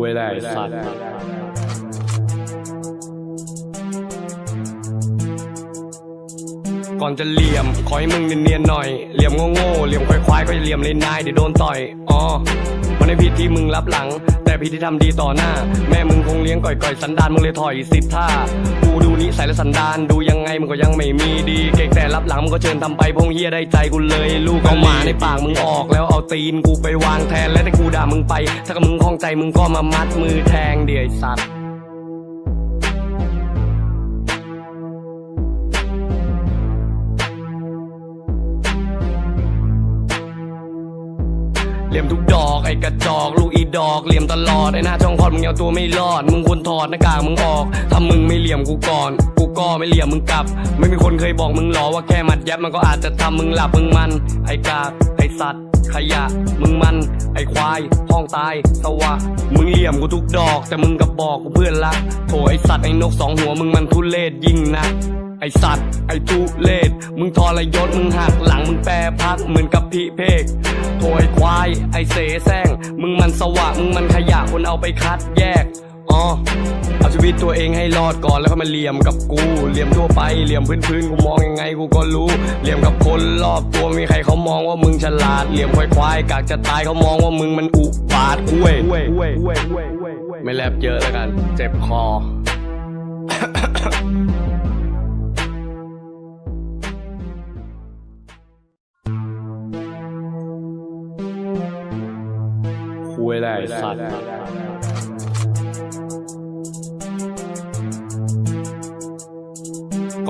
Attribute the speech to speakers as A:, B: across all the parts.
A: คุยอ ก่อนจะเหลี่ยม ขอให้มึงเนียนๆหน่อย เหลี่ยมโง่ๆเหลี่ยมควายๆก็จะเหลี่ยมเลยนายเดี๋ยวโดนต่อยอ๋อมันในผิดที่มึงรับหลัง แต่ผิดที่ทำดีต่อหน้า แม่มึงคงเลี้ยงก่อยๆสันดานมึงเลยถอยสิท่ากูดูนิสัยและสันดานดูยังไงมึงก็ยังไม่มีดี เก่งแต่รับหลังมึงก็เชิญทำไปพงเฮียได้ใจกูเลยลูกเอาหมาในปากมึงออก แล้วเอาตีนกูไปวางแทนและถ้ากูด่ามึงไป ถ้ากับมึงคล่องใจมึงก็มามัดมือแทงเดี๋ยวสัตว์ เหลี่ยมทุกดอกไอ้กระจอกลูกอีดอกเหลี่ยมตลอดไอ้หน้าช่องคลอดมึงเอาตัวไม่รอดมึงควรถอดหน้ากากมึงออกถ้ามึงไม่เหลี่ยมกูก่อน กูก็ไม่เหลี่ยมมึงกลับ ไม่มีคนเคยบอกมึงหรอว่าแค่มัดยับมันก็อาจจะทำมึงหลับมึงมัน ไอ้กากไอ้สัตว์ ขยะ มึงมัน ไอควาย ห้องตายสวะ มึงเหลี่ยมกูทุกดอก แต่มึงกับบอกกูเพื่อนละโถไอสัตว์ไอนกสองหัวมึงมันทุเลศยิ่งนะไอสัตว์ ไอทุเลศมึงทรยศมึงหักหลังมึงแปรพักเหมือนกับพี่เพกโถยควาย ไอเสแสร้ง มึงมันสวะมึงมันขยะคนเอาไปคัดแยก อ๋อเอาชีวิตตัวเองให้รอดก่อนแล้วก็มาเหลี่ยมกับกูเหลี่ยมทั่วไปเหลี่ยมพื้นๆกูมองยังไงกูก็รู้เหลี่ยมกับคนรอบตัวมีใครเขามองว่ามึงฉลาดเหลี่ยมควายควายๆกากจะตายเขามองว่ามึงมันอุบาทอุ้ยไม่แลบเยอะแล้วกัน เจ็บคอคุยได้สัตว์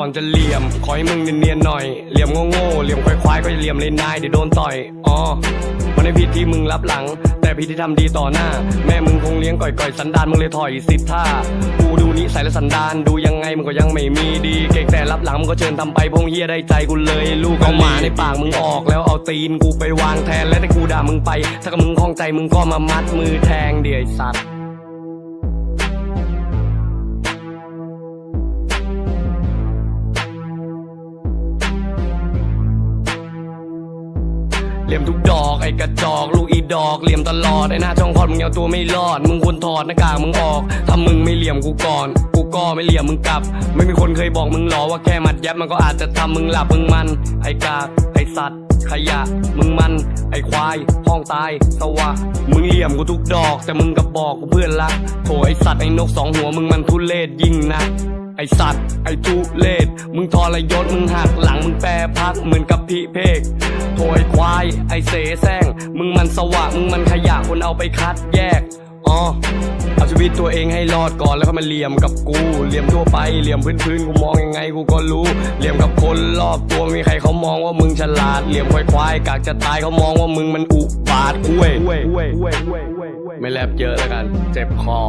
A: ก่อนจะเหลี่ยม ขอให้มึงเนียนๆหน่อย เหลี่ยมโง่ๆเหลี่ยมควายๆก็จะเหลี่ยมเลยนายเดี๋ยวโดนต่อยอ๋อมันในผิดที่มึงรับหลัง แต่ผิดที่ทำดีต่อหน้า แม่มึงคงเลี้ยงก่อยๆสันดานมึงเลยถอยสิบท่ากูดูนิสัยและสันดานดูยังไงมึงก็ยังไม่มีดี เก่งแต่รับหลังมึงก็เชิญทำไปพงเฮียได้ใจกูเลย ลูกเอาหมาในปากมึงออกแล้วเอาตีนกูไปวางแทนและถ้ากูด่ามึงไป ถ้ากับมึงคล่องใจมึงก็มามัดมือแทงเดี๋ยวสัตว์ เหลี่ยมทุกดอกไอ้กระจอกลูกอีดอกเหลี่ยมตลอดไอ้หน้าช่องคลอดมึงเอาตัวไม่รอด มึงควรถอดหน้ากากมึงออกถ้ามึงไม่เหลี่ยมกูก่อน กูก็ไม่เหลี่ยมมึงกลับ ไม่มีคนเคยบอกมึงหรอว่าแค่มัดยับมันก็อาจจะทำมึงหลับมึงมัน ไอ้กากไอ้สัตว์ขยะมึงมันไอควายห้องตายสวะมึงเหลี่ยมกูทุกดอก แต่มึงกับบอกกูเพื่อนละโถไอสัตว์ไอนกสองหัวมึงมันทุเลศยิ่งนะ ไอสัตว์ ไอทุเลศมึงทรยศมึงหักหลังมึงแปรพักเหมือนกับพี่เพกโถยควาย ไอเสแสร้งมึงมันสวะมึงมันขยะคนเอาไปคัดแยกอ๋อเอาชีวิตตัวเองให้รอดก่อนแล้วก็มาเหลี่ยมกับกูเหลี่ยมทั่วไปเหลี่ยมพื้นๆกูมองยังไงกูก็รู้เหลี่ยมกับคนรอบตัวมีใครเขามองว่ามึงฉลาดเหลี่ยมควายควายๆกากจะตายเขามองว่ามึงมันอุบาทอุ้ยไม่แลบเยอะแล้วกัน เจ็บคอ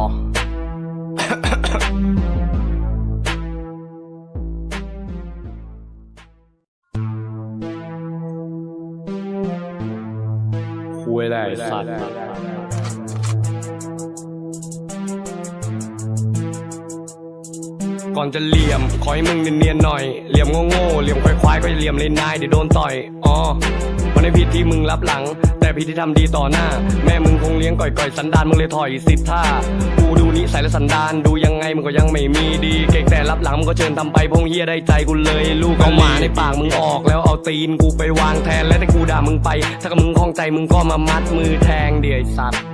A: ไรไอ้สัตว์ก่อนจะเหลี่ยม ขอให้มึงเนียนๆหน่อย เหลี่ยมโง่ๆเหลี่ยมควายๆก็จะเหลี่ยมเลยนายเดี๋ยวโดนต่อยอ๋อมันในผิดที่มึงรับหลัง แต่ผิดที่ทำดีต่อหน้า แม่มึงคงเลี้ยงก่อยๆสันดานมึงเลยถอยสิบท่า ใสัยและสันดานดูยังไงมึงก็ยังไม่มีดี เก่งแต่รับหลังมึงก็เชิญทำไปพงเฮียได้ใจกูเลย ลูกเอาหมาในปากมึงออก แล้วเอาตีนกูไปวางแทนและถ้ากูด่ามึงไป ถ้ากับมึงคล้องใจมึงก็มามัดมือแทงเดี๋ยวไอ้สัตว์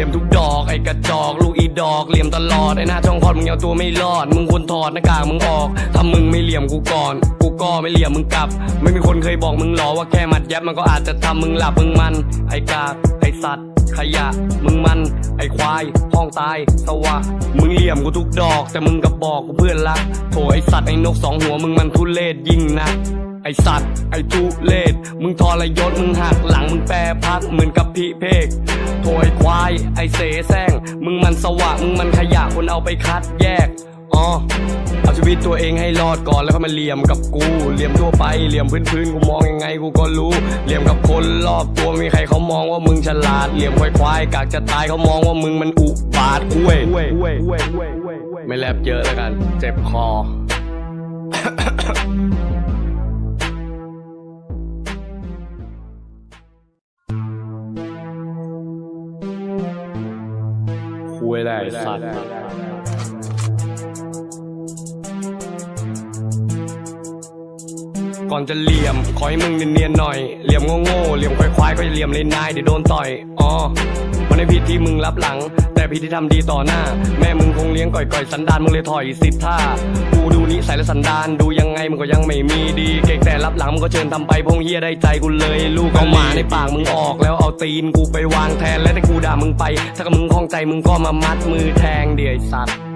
A: ลี่ยมทุกดอกไอ้กระจอกลูกอีดอกเหลี่ยมตลอดไอ้หน้าช่องคลอดมึงเอาตัวไม่รอด มึงควรถอดหน้ากากมึงออกถ้ามึงไม่เหลี่ยมกูก่อน กูก็ไม่เหลี่ยมมึงกลับ ไม่มีคนเคยบอกมึงหรอว่าแค่มัดยับมันก็อาจจะทำมึงหลับมึงมัน ไอ้กากไอ้สัตว์ ขยะ มึงมัน ไอควายห้องตายสวะ มึงเหลี่ยมกูทุกดอก แต่มึงกับบอกกูเพื่อนละโถไอสัตว์ไอนกสองหัวมึงมันทุเลศยิ่งนะไอสัตว์ ไอทุเลศมึงทรยศมึงหักหลังมึงแปรพักเหมือนกับพี่เพกโถยควาย ไอเสแสร้ง มึงมันสวะมึงมันขยะคนเอาไปคัดแยก อ เอาชีวิตตัวเองให้รอดก่อนแล้วก็มาเหลี่ยมกับกูเหลี่ยมทั่วไปเหลี่ยมพื้นๆกูมองยังไงกูก็รู้เหลี่ยมกับคนรอบตัวมีใครเขามองว่ามึงฉลาดเหลี่ยมควายควายๆกากจะตายเขามองว่ามึงมันอุบาทอุ้ยไม่แลบเยอะแล้วกัน เจ็บคอคุยไรไอ้สัตว์ ก่อนจะเหลี่ยม ขอให้มึงเนียนๆหน่อย เหลี่ยมโง่ๆเหลี่ยมควายๆก็จะเหลี่ยมเลยนายเดี๋ยวโดนต่อยอ๋อมันในผิดที่มึงรับหลัง แต่ผิดที่ทำดีต่อหน้า แม่มึงคงเลี้ยงก่อยๆสันดานมึงเลยถอยสิท่ากูดูนิสัยและสันดานดูยังไงมึงก็ยังไม่มีดี เก่งแต่รับหลังมึงก็เชิญทำไปพงเฮียได้ใจกูเลยลูกเอาหมาในปากมึงออก แล้วเอาตีนกูไปวางแทนและถ้ากูด่ามึงไป ถ้ากับมึงคล่องใจมึงก็มามัดมือแทงเดี๋ยวสัตว์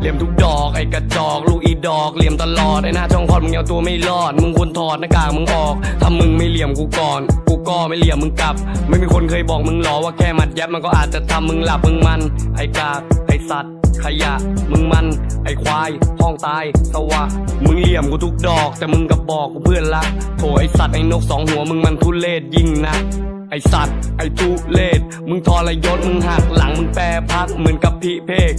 A: เหลี่ยมทุกดอกไอ้กระจอกลูกอีดอกเหลี่ยมตลอดไอ้หน้าช่องคลอดมึงเอาตัวไม่รอดมึงควรถอดหน้ากากมึงออกถ้ามึงไม่เหลี่ยมกูก่อน กูก็ไม่เหลี่ยมมึงกลับ ไม่มีคนเคยบอกมึงหรอว่าแค่มัดยับมันก็อาจจะทำมึงหลับมึงมัน ไอ้กากไอ้สัตว์ ขยะ มึงมัน ไอควาย ห้องตายสวะ มึงเหลี่ยมกูทุกดอก แต่มึงกับบอกกูเพื่อนละโถไอสัตว์ไอนกสองหัวมึงมันทุเลศยิ่งนะไอสัตว์ ไอทุเลศมึงทรยศมึงหักหลังมึงแปรพักเหมือนกับพี่เพก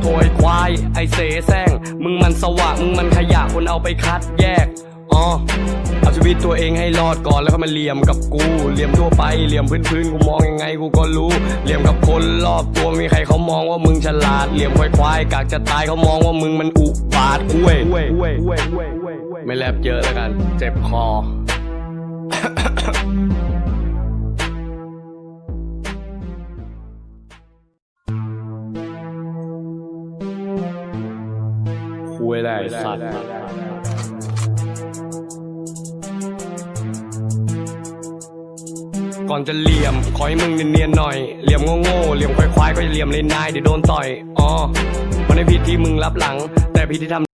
A: โถยควาย ไอเสแสร้ง มึงมันสวะมึงมันขยะคนเอาไปคัดแยก อ๋อเอาชีวิตตัวเองให้รอดก่อนแล้วก็มาเหลี่ยมกับกูเหลี่ยมทั่วไปเหลี่ยมพื้นๆกูมองยังไงกูก็รู้เหลี่ยมกับคนรอบตัวมีใครเขามองว่ามึงฉลาดเหลี่ยมควายควายๆกากจะตายเขามองว่ามึงมันอุบาทอุ้ยไม่แลบเยอะแล้วกัน เจ็บคอคุยไรไอ้สัตว์ ก่อนจะเหลี่ยม ขอให้มึงเนียนๆหน่อย เหลี่ยมโง่ๆเหลี่ยมควายๆก็จะเหลี่ยมเลยนายเดี๋ยวโดนต่อยอ๋อมันไม่ผิดที่มึงรับหลัง แต่ผิดที่ทำ